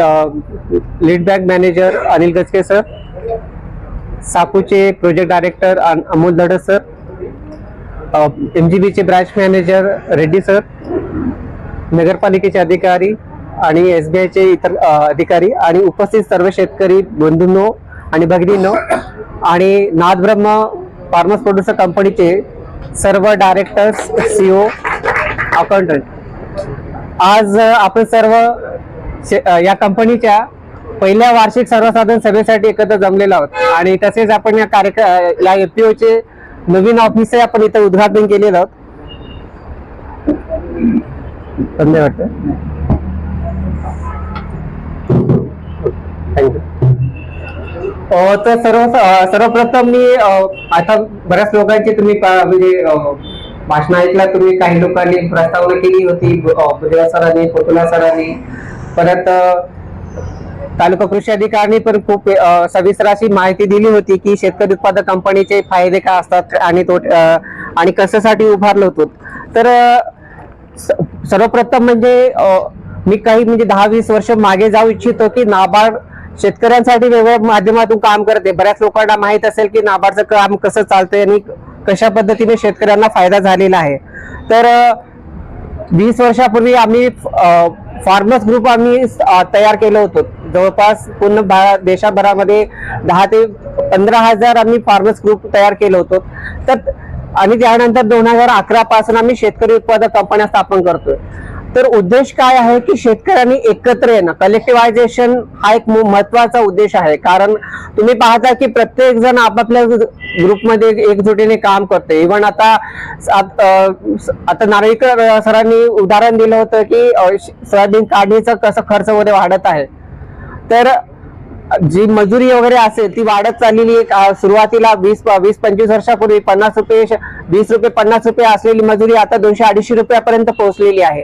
Lead bank manager Anil Gachke sir सापूचे project director Amol Dhadas sir M G बीचे branch manager Reddy sir नगरपालिकेचे अधिकारी आणि S बी आयचे इतर अधिकारी आणि उपस्थित सर्व शेतकरी बंधूंनो आणि भगिनींनो आणि नादब्रह्म फार्मर्स प्रोड्युसर कंपनीचे सर्व डायरेक्टर्स सीओ अकाउंटंट आज आपण सर्व या कंपनीच्या पहिल्या वार्षिक सर्वसाधारण सभेसाठी एकत्र जमलेलो आहोत. आणि तसेच आपण या कार्यक्रम या FPO चे नवीन ऑफिस आपण इथं उद्घाटन केलेलं आहोत. धन्यवाद थँक्यू तर सर्व सर्वप्रथम मी आता बऱ्याच लोकांची तुम्ही म्हणजे भाषण ऐकला तुम्ही काही लोकांनी प्रस्तावना केली होती सरांनी पोतुला सरांनी. परत तालुका कृषी अधिकाऱ्यांनी पण खूप सविस्तर अशी माहिती दिली होती की शेतकरी उत्पादक कंपनीचे फायदे काय असतात आणि तो आणि कशासाठी उभारलो होतो. तर स- सर्वप्रथम म्हणजे मी काही म्हणजे दहा वीस वर्ष मागे जाऊ इच्छितो की नाबार्ड शेतकऱ्यांसाठी वेगवेगळ्या माध्यमातून काम करते. बऱ्याच लोकांना माहीत असेल की नाबार्डचं काम कसं चालतंय आणि कशा पद्धतीने शेतकऱ्यांना फायदा झालेला आहे. तर वीस वर्षापूर्वी आम्ही फार्मर्स ग्रुप आम्ही तयार केलं होतं. जवळपास पूर्ण देशभरामध्ये दहा ते पंधरा हजार आम्ही फार्मर्स ग्रुप तयार केलं होतं. तर आणि त्यानंतर दोन हजार अकरा पासून आम्ही शेतकरी उत्पादक कंपन्या स्थापन करतोय. तर उद्देश काय आहे की शेतकऱ्यांनी एकत्र येणं. कलेक्टिवायझेशन हा एक मु- महत्त्वाचा उद्देश आहे. कारण तुम्ही पाहता की प्रत्येक जण आपापल्या ग्रुपमध्ये एकजुटीने काम करते इव्हन आता आता नारळीकर सरांनी उदाहरण दिलं होतं की सोयाबीन काढणीचा कसं खर्च वगैरे वाढत आहे. तर जी मजुरी वगैरे असेल ती वाढत चाललेली आहे. सुरुवातीला वीस वीस पंचवीस वर्षापूर्वी पन्नास रुपये वीस रुपये पन्नास रुपये असलेली मजुरी आता दोनशे अडीचशे रुपयापर्यंत पोहोचलेली आहे.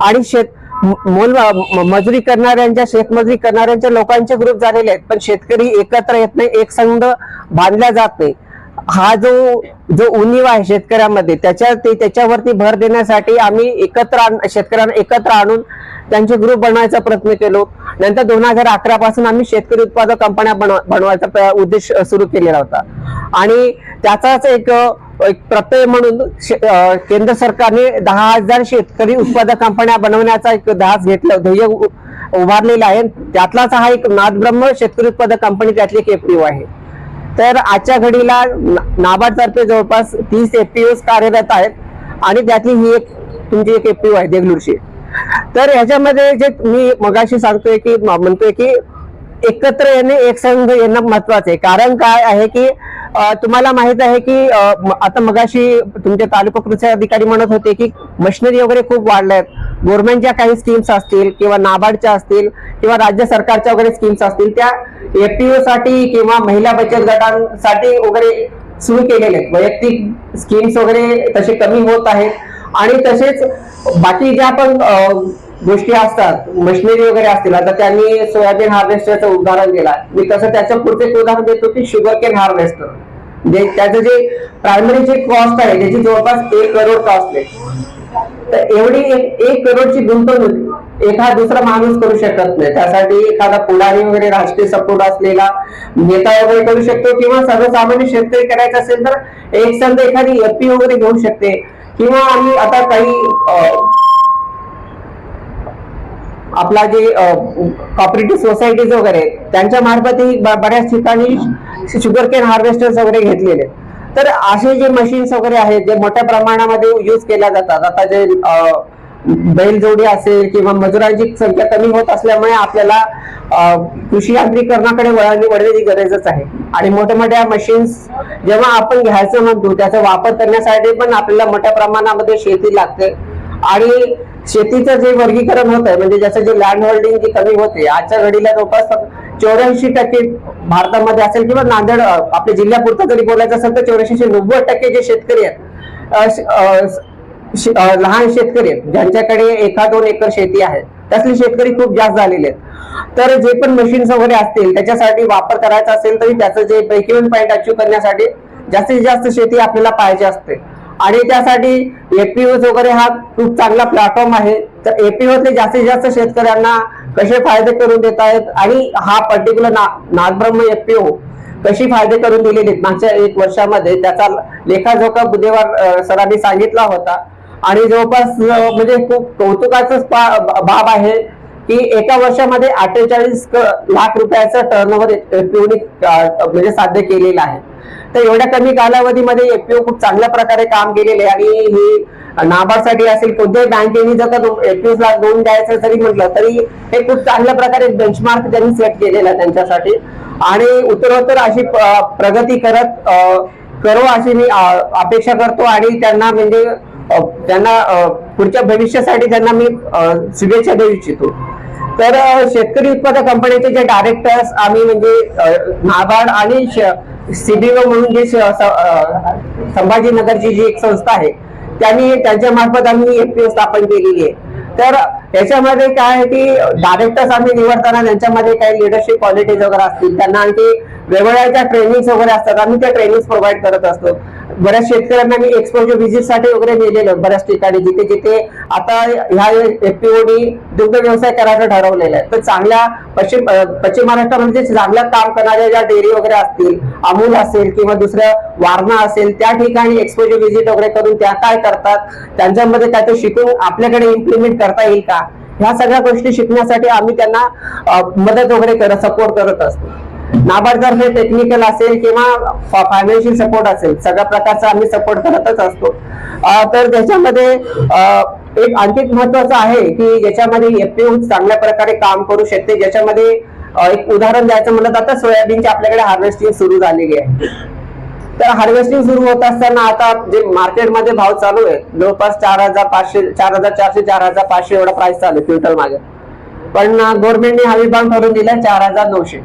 आणि शेत मोल मजुरी करणाऱ्यांच्या शेतमजुरी करणाऱ्यांच्या लोकांचे ग्रुप झालेले आहेत. पण शेतकरी एकत्र येत नाही एक संघ बांधला जात नाही. हा जो जो उणीव आहे शेतकऱ्यामध्ये त्याच्या ते त्याच्यावरती भर देण्यासाठी आम्ही एकत्र आण- शेतकऱ्यांना एकत्र आणून त्यांचे ग्रुप बनवायचा प्रयत्न केलो. नंतर दोन हजार अकरा पासून आम्ही शेतकरी उत्पादक कंपन्या बनव बनवायचा उद्देश सुरू केलेला होता. आणि त्याचाच एक एक प्रत्यय म्हणून शे- केंद्र सरकारने दहा हजार शेतकरी उत्पादक कंपन्या बनवण्याचा एक धास घेतलं ध्येय उ- आहे. त्यातलाच हा एक नादब्रह्म शेतकरी उत्पादक कंपनी त्यातली एक एफपीओ आहे. तर आजच्या घडीला नाबार्डतर्फे जवळपास तीस एफपीओ कार्यरत आहेत आणि त्यातली ही एक तुमची एक एफपीओ आहे देगलूरची. तर ह्याच्यामध्ये जे मी मगाशी सांगतोय की म्हणतोय की एकत्र येणे एक संघ येणं महत्वाचं आहे. कारण काय आहे की तुम्हाला माहीत आहे की आता मगाशी तुमचे तालुका कृषी अधिकारी म्हणत होते की मशिनरी वगैरे खूप वाढल्या आहेत गव्हर्नमेंटच्या काही स्कीम्स असतील किंवा नाबार्डच्या असतील किंवा राज्य सरकारच्या वगैरे स्कीम्स असतील त्या एफपीओ साठी किंवा महिला बचत गटांसाठी वगैरे सुरू केलेले आहेत. वैयक्तिक स्कीम्स वगैरे तसे कमी होत आहेत. आणि तसेच बाकी ज्या पण गोष्टी असतात मशिनरी वगैरे असतील. आता त्यांनी सोयाबीन हार्वेस्टरचं उदाहरण दिला. मी तसं त्याच्या पुढचं एक उदाहरण देतो की शुगर केन हार्वेस्टर जे त्याचं जे प्रायमरी जे कॉस्ट आहे त्याची जवळपास एक करोड कॉस्ट आहे. तर एवढी एक करोडची गुंतवणूक एखादा दुसरा माणूस करू शकत नाही. त्यासाठी एखादा पुढारी वगैरे राष्ट्रीय सपोर्ट असलेला नेता वगैरे करू शकतो किंवा सर्वसामान्य शेतकरी करायचा असेल तर एक संघ एखादी एफपी वगैरे घेऊ शकते. किंवा आम्ही आता काही आपला जे कॉपरेटिव्ह सोसायटीज वगैरे त्यांच्या मार्फतही बऱ्याच ठिकाणी शुगर केन हार्वेस्टर्स वगैरे घेतलेले. तर असे जे मशीन्स वगैरे आहेत जे मोठ्या प्रमाणामध्ये यूज केल्या जातात आता जे बैलजोडी असेल किंवा मजुरांची संख्या कमी होत असल्यामुळे आपल्याला कृषी यांत्रिकरणाकडे वळणी वळण्याची गरजच आहे. आणि मोठ्या मोठ्या मशीन्स जेव्हा आपण घ्यायचं म्हणतो त्याचा वापर करण्यासाठी पण आपल्याला मोठ्या प्रमाणामध्ये शेती लागते. आणि शेतीचं जे वर्गीकरण होत आहे म्हणजे जसं जे लँड होल्डिंग जी कमी होते आजच्या घडीला जवळपास चौऱ्याऐंशी टक्के भारतामध्ये असेल किंवा नांदेड आपल्या जिल्ह्यापुरतं जरी बोलायचं असेल तर चौऱ्याऐंशी नव्वद टक्के जे शेतकरी आहेत लहान शेतकरी आहेत ज्यांच्याकडे एका दोन एकर शेती आहे त्यातले शेतकरी खूप जास्त झालेले आहेत. तर जे पण मशीन्स वगैरे असतील त्याच्यासाठी वापर करायचा असेल तरी त्याचं जे ब्रेक पॉईंट अचीव्ह करण्यासाठी जास्तीत जास्त शेती आपल्याला पाहिजे असते. आणि त्यासाठी एपीओज वगैरे हा खूप चांगला प्लॅटफॉर्म आहे. तर एपीओ जास्तीत जास्त शेतकऱ्यांना कसे फायदे करून देत आहेत? आणि हा पर्टिक्युलर ना नागब्रह्म एफपीओ कशी फायदे करून दिलेली आहेत? मागच्या एक वर्षामध्ये त्याचा लेखाजोखा बुधवार सरांनी सांगितला होता. आणि जवळपास म्हणजे खूप कौतुकाच बाब आहे की एका वर्षामध्ये अठ्ठेचाळीस लाख रुपयाचं टर्नओव्हर एफपीओने म्हणजे साध्य केलेलं आहे. तर एवढ्या कमी कालावधीमध्ये एफपीओ खूप चांगल्या प्रकारे काम केलेले आणि ही नाबार्डसाठी असेल कोणत्याही बँकेने जर का एफपीओ ला लोन द्यायचं जरी म्हटलं तरी हे खूप चांगल्या प्रकारे बेंचमार्क त्यांनी सेट केलेला त्यांच्यासाठी. आणि उत्तरोत्तर अशी प्रगती करत अं, करो अशी मी अपेक्षा करतो. आणि त्यांना म्हणजे त्यांना पुढच्या भविष्यासाठी त्यांना मी शुभेच्छा देऊ इच्छितो. तर शेतकरी उत्पादक कंपनीचे जे डायरेक्टर्स आम्ही म्हणजे नाबार्ड आणि सीबीओ म्हणून जे संभाजीनगरची जी एक संस्था आहे त्यांनी त्यांच्या मार्फत आम्ही एफपीओ स्थापन केलेली आहे. तर याच्यामध्ये काय आहे की डायरेक्टर्स आम्ही निवडताना त्यांच्यामध्ये काही लिडरशिप क्वालिटीज वगैरे असतील त्यांना आणखी वेगवेगळ्या ट्रेनिंग वगैरे असतात आम्ही त्या ट्रेनिंग प्रोव्हाइड करत असतो. बऱ्याच शेतकऱ्यांना मी एक्सपोजर व्हिजिटसाठी वगैरे नेलेलं बऱ्याच ठिकाणी जिथे जिथे आता ह्या एफपीओनी दुग्ध व्यवसाय करायचं ठरवलेलं आहे. तर चांगल्या पश्चिम अं, पश्चिम महाराष्ट्रामध्ये चांगलं काम करणाऱ्या ज्या डेअरी वगैरे असतील अमूल असेल किंवा दुसरं वारणा असेल त्या ठिकाणी एक्सपोजर व्हिजिट वगैरे करून त्या काय करतात त्यांच्यामध्ये काय ते शिकून आपल्याकडे इम्प्लिमेंट करता येईल का? ह्या सगळ्या गोष्टी शिकण्यासाठी आम्ही त्यांना मदत वगैरे करत सपोर्ट करत असतो. नाबार्डतर्फे टेक्निकल असेल किंवा फायनान्शियल सपोर्ट असेल सगळ्या प्रकारचा आम्ही सपोर्ट करतच असतो. तर त्याच्यामध्ये एक आणखी महत्वाचं आहे की ज्याच्यामध्ये एफपीओ चांगल्या प्रकारे काम करू शकते. ज्याच्यामध्ये एक उदाहरण द्यायचं म्हणलं तर आता सोयाबीनची आपल्याकडे हार्वेस्टिंग सुरू झालेली आहे. तर हार्वेस्टिंग सुरू होत असताना आता जे मार्केटमध्ये भाव चालू आहे जवळपास चार हजार पाचशे चार हजार चारशे चार हजार पाचशे एवढा प्राइस चालू आहे क्विंटल मागे. पण गव्हर्नमेंटने हमी भाव ठरवून दिला चार हजार नऊशे.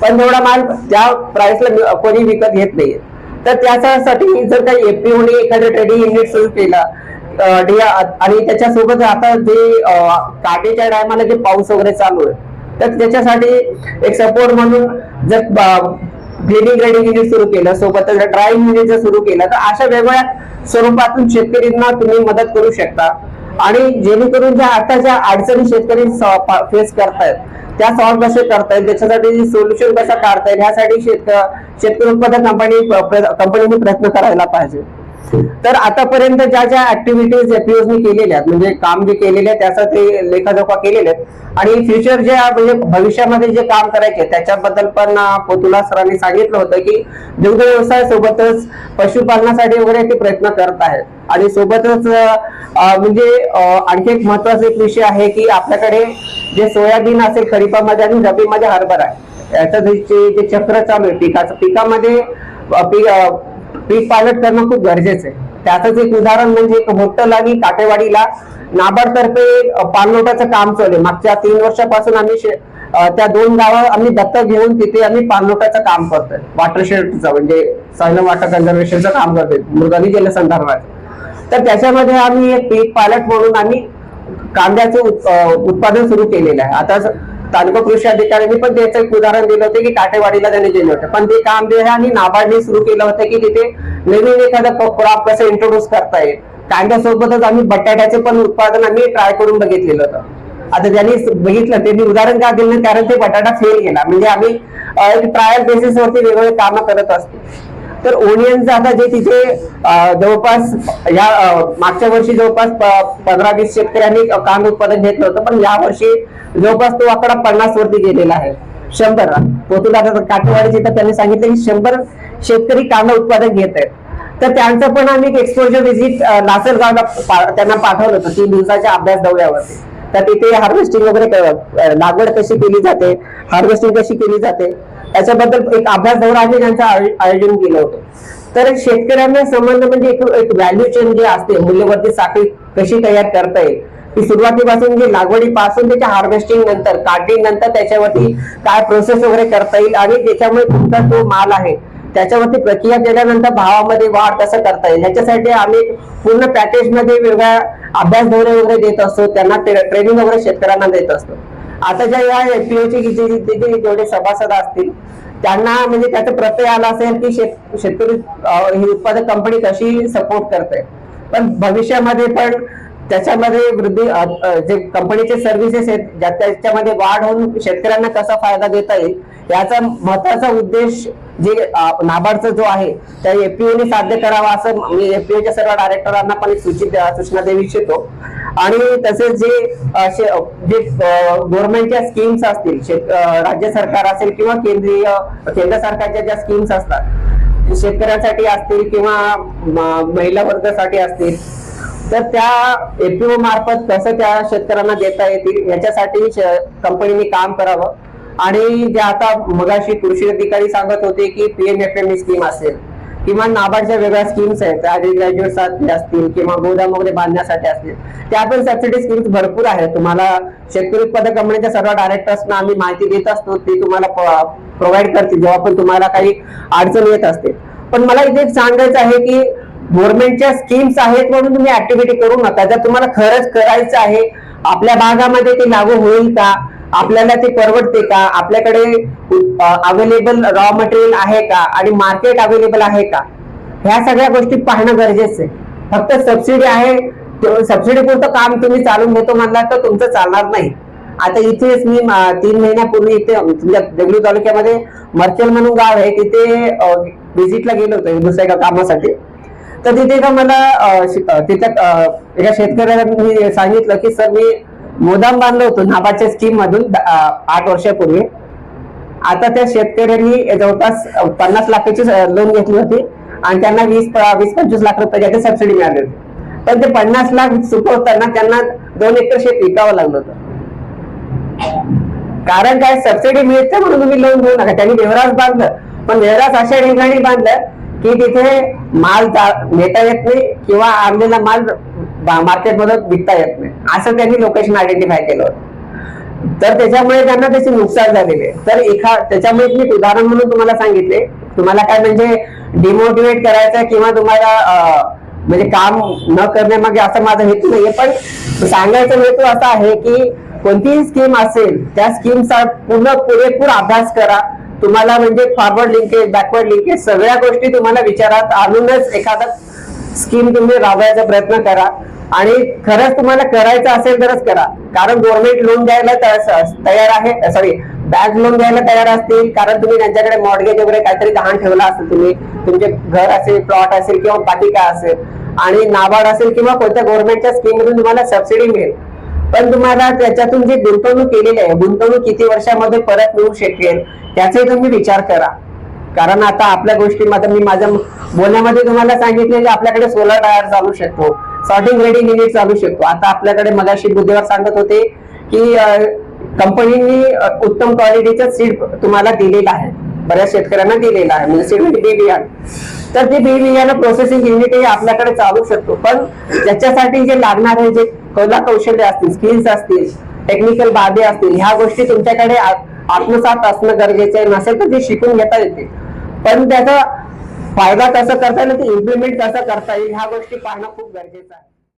पण तेवढा माल त्या प्राइसला कोणी विकत घेत नाहीये. तर त्याच्यासाठी जर काही एपीओने एखादं ट्रेडिंग युनिट सुरू केलं आणि त्याच्यासोबत आता जे काटेच्या टायमाला जे पाऊस वगैरे चालू आहे तर त्याच्यासाठी एक सपोर्ट म्हणून जर क्लिनिंग ग्रेडिंग युनिट सुरू केलं सोबतच ड्रायव्हिंग युनिट जर सुरू केलं तर अशा वेगवेगळ्या स्वरूपातून शेतकऱ्यांना तुम्ही मदत करू शकता. आणि जेणेकरून ज्या आताच्या अडचणी शेतकरी फेस करतायत त्या सॉल्व्ह कसे करतायत त्याच्यासाठी सोल्युशन कसं काढता येईल ह्यासाठी शेतकरी उत्पादक कंपनी कंपनीने प्रयत्न करायला पाहिजे. तर आतापर्यंत ज्या ज्या ऍक्टिव्हिटीज एपीओनी केलेल्या आहेत म्हणजे काम जे केलेले आहे त्याचा ते लेखाजोखा केलेले आहेत. आणि फ्युचर जे म्हणजे भविष्यामध्ये जे काम करायचे त्याच्याबद्दल पण पोतुला सरांनी सांगितलं होतं की दुग्ध व्यवसायासोबतच पशुपालनासाठी वगैरे ते प्रयत्न करत आहेत. आणि सोबतच म्हणजे आणखी एक महत्त्वाचा एक विषय आहे की आपल्याकडे जे सोयाबीन असेल खरीपामध्ये आणि रबीमध्ये हरभरा आहे. याचं जे जे चक्र चालू आहे पिकाचं पिकामध्ये पीक पायलट पालट करणं खूप गरजेचं आहे. त्याचंच एक उदाहरण म्हणजे एक होटल आणि काटेवाडीला नाबार्ड तर्फे पाणलोटाचं काम चालू आहे. मागच्या तीन वर्षापासून आम्ही त्या दोन गावं आम्ही दत्तक घेऊन तिथे आम्ही पाणलोटाचं काम करतोय. वॉटरशेडचं म्हणजे सायलम वॉटर कन्झर्वेशनचं काम करतोय. मृगाली जलसंधारणाचं तर त्याच्यामध्ये आम्ही एक पीक पालट म्हणून आम्ही कांद्याचं उत्पादन सुरू केलेलं आहे. आता तालुका कृषी अधिकाऱ्यांनी पण त्याचं एक उदाहरण दिलं होतं की काटेवाडीला त्यांनी दिलं होतं. पण ते काम जे आहे आणि नाबार्डने सुरू केलं होतं की तिथे नवीन एखादं क्रॉप कसं इंट्रोड्यूस करता येईल. कांद्यासोबतच आम्ही बटाट्याचे पण उत्पादन आम्ही ट्राय करून बघितलेलं होतं. आता ज्यांनी बघितलं त्यांनी उदाहरण का दिलं कारण ते बटाटा फेल गेला म्हणजे आम्ही एक ट्रायल बेसिसवरती वेगवेगळे कामं करत असतो. तर ओनियनचं आता जे तिथे जवळपास या मागच्या वर्षी जवळपास पंधरा वीस शेतकऱ्यांनी कांद उत्पादन घेतलं होतं. पण या वर्षी जवळपास तो आकडा पन्नास वरती गेलेला आहे. शंभर. पोतुला काठेवाडीचे तर त्यांनी सांगितलं की शंभर शेतकरी कांदा उत्पादन घेत आहेत. तर त्यांचं पण आम्ही एक्सपोजर व्हिजिट लासलगावला त्यांना पाठवलं होतं. तीन दिवसाच्या अभ्यास दौऱ्यावरती. तर तिथे हार्वेस्टिंग वगैरे लागवड कशी केली जाते? हार्वेस्टिंग कशी केली जाते? याच्याबद्दल एक अभ्यास दौरा आम्ही त्यांचं आयोजन केलं होतं. तर शेतकऱ्यांना संबंध म्हणजे एक एक व्हॅल्यू चेन जे असते मूल्यवर्धित साखळी कशी तयार करता येईल? की सुरुवातीपासून जी लागवडीपासून त्याच्या हार्वेस्टिंग नंतर काढणी नंतर त्याच्यावरती काय प्रोसेस वगैरे करता येईल आणि त्याच्यामुळे तुमचा जो माल आहे त्याच्यावरती प्रक्रिया केल्यानंतर भावामध्ये वाढ कसं करता येईल? ह्याच्यासाठी आम्ही पूर्ण पॅकेजमध्ये वेगळ्या अभ्यास दौरे वगैरे देत असतो त्यांना ट्रेनिंग वगैरे शेतकऱ्यांना देत असतो. आता ज्या या एफपीओचे जेवढे सभासद असतील त्यांना म्हणजे त्याचा प्रत्यय आला असेल की शेत शेतकरी ही उत्पादक कंपनी कशी सपोर्ट करते पण भविष्यामध्ये पण त्याच्यामध्ये वृद्धी जे कंपनीचे सर्व्हिसेस आहेत ज्या- त्याच्यामध्ये वाढ होऊन शेतकऱ्यांना कसा फायदा देता येईल याचा महत्त्वाचा उद्देश जे नाबार्डचा जो आहे त्या एपीओने साध्य करावा असं मी एपीओच्या सर्व डायरेक्टरांना पण सूचित सूचना देऊ इच्छितो. आणि तसेच जे जे गव्हर्नमेंटच्या स्कीम्स असतील शेत- राज्य सरकार असेल किंवा केंद्रीय केंद्र सरकारच्या ज्या स्कीम्स असतात शेतकऱ्यांसाठी असतील किंवा महिला वर्गासाठी असतील तर त्या एपीओ मार्फत कसं त्या शेतकऱ्यांना देता येतील याच्यासाठी कंपनीने काम करावं. आणि जे आता मगाशी कृषी अधिकारी सांगत होते की पीएमएफएमई स्कीम असेल. किंवा नाबार्डच्या वेगळ्या स्कीम्स आहेत आधी ग्रॅज्युएटसाठी असतील किंवा गोदाम वगैरे बांधण्यासाठी असतील. त्या पण सबसिडी स्कीम्स भरपूर आहेत. तुम्हाला शेतकरी उत्पादक कंपनीच्या सर्व डायरेक्टर्सना आम्ही माहिती देत असतो ती तुम्हाला प्रोव्हाइड करतील. जेव्हा पण तुम्हाला काही अडचण येत असते. पण मला इथे सांगायचं आहे की गव्हर्नमेंटच्या स्कीम्स आहेत म्हणून तुम्ही ऍक्टिव्हिटी करू नका. जर तुम्हाला खरंच करायचं आहे आपल्या भागामध्ये ते लागू होईल का? आपल्याला ते परवडते का? आपल्याकडे अवेलेबल रॉ मटेरियल आहे का? आणि मार्केट अवेलेबल आहे का? ह्या सगळ्या गोष्टी पाहणं गरजेचं आहे. फक्त सबसिडी आहे सबसिडी पुरतं काम तुम्ही चालून घेतो म्हणला तर तुमचं चालणार नाही. आता इथेच मी तीन महिन्यापूर्वी इथे तुमच्या देगलू तालुक्यामध्ये मर्चल म्हणून गाव आहे तिथे व्हिजिटला गेलो होतो दुसऱ्या कामासाठी. तर तिथे का मला तिथं एका शेतकऱ्याला मी सांगितलं की सर मी मोदाम बांधलो होतो नाबाच्या स्कीम मधून आठ वर्षापूर्वी. आता त्या शेतकऱ्यांनी जवळपास पन्नास लाखाची लोन घेतली होती आणि त्यांना वीस वीस पंचवीस लाख रुपयाची सबसिडी मिळाली होती. पण ते पन्नास लाख चुकवताना त्यांना दोन एकर शेत विकावं लागलं होतं. कारण काय सबसिडी मिळते म्हणून तुम्ही लोन घेऊ नका. त्यांनी व्यवहार बांधलं. पण देवरास अशा ठिकाणी बांधलं की तिथे माल नेता येत नाही किंवा आणलेला माल मार्केटमध्ये विकता येत नाही. असं त्यांनी लोकेशन आयडेंटिफाय केलं तर त्याच्यामुळे त्यांना त्याचे नुकसान झालेले तर एका त्याच्यामुळे मी उदाहरण म्हणून तुम्हाला सांगितले. तुम्हाला काय म्हणजे डिमोटिवेट करायचं किंवा तुम्हाला म्हणजे काम न करण्यामागे असा माझा हेतू नाहीये. पण सांगायचा हेतू असा आहे की कोणतीही स्कीम असेल त्या स्कीमचा पूर्ण पुरेपूर अभ्यास करा. तुम्हाला म्हणजे फॉरवर्ड लिंकेज बॅकवर्ड लिंकेज सगळ्या गोष्टी तुम्हाला विचारात आणूनच एखादा स्कीम तुम्ही राबवायचा प्रयत्न करा. आणि खरंच तुम्हाला करायचं असेल तरच करा. कारण गव्हर्नमेंट लोन द्यायला तयार आहे. सॉरी बँक लोन द्यायला तयार असतील. कारण तुम्ही त्यांच्याकडे मॉडगेज वगैरे काहीतरी गहाण ठेवला असेल तुम्ही. तुमचे घर असेल प्लॉट असेल किंवा बाकी काय असेल. आणि नाबार्ड असेल किंवा कोणत्या गव्हर्नमेंटच्या स्कीम मधून तुम्हाला सबसिडी मिळेल. पण तुम्हाला त्याच्यातून जी गुंतवणूक केलेली आहे गुंतवणूक किती वर्षामध्ये परत मिळू शकेल त्याचाही तुम्ही विचार करा. कारण आता आपल्या गोष्टीमध्ये मी माझ्या बोलण्यामध्ये तुम्हाला सांगितले की आपल्याकडे सोलर टायर चालू शकतो सॉर्टिंग रेडी युनिट चालू शकतो. आता आपल्याकडे मगाशी बुद्धीवर सांगत होते की कंपनीनी उत्तम क्वालिटीचं सीड तुम्हाला दिलेलं आहे. बऱ्याच शेतकऱ्यांना दिलेलं आहे. म्हणजे सीड म्हणजे बी बियाणं तर ते बी बियाणं प्रोसेसिंग युनिट हे आपल्याकडे चालू शकतो. पण त्याच्यासाठी जे लागणार आहे जे कला कौशल्य असतील स्किल्स असतील टेक्निकल बाबी असतील ह्या गोष्टी तुमच्याकडे आत्मसात असणं गरजेचं आहे नसेल तर ते शिकून घेता येते पण त्याचा फायदा कसा करता येईल ते इम्प्लिमेंट कसं करता येईल ह्या गोष्टी पाहणं खूप गरजेचं आहे.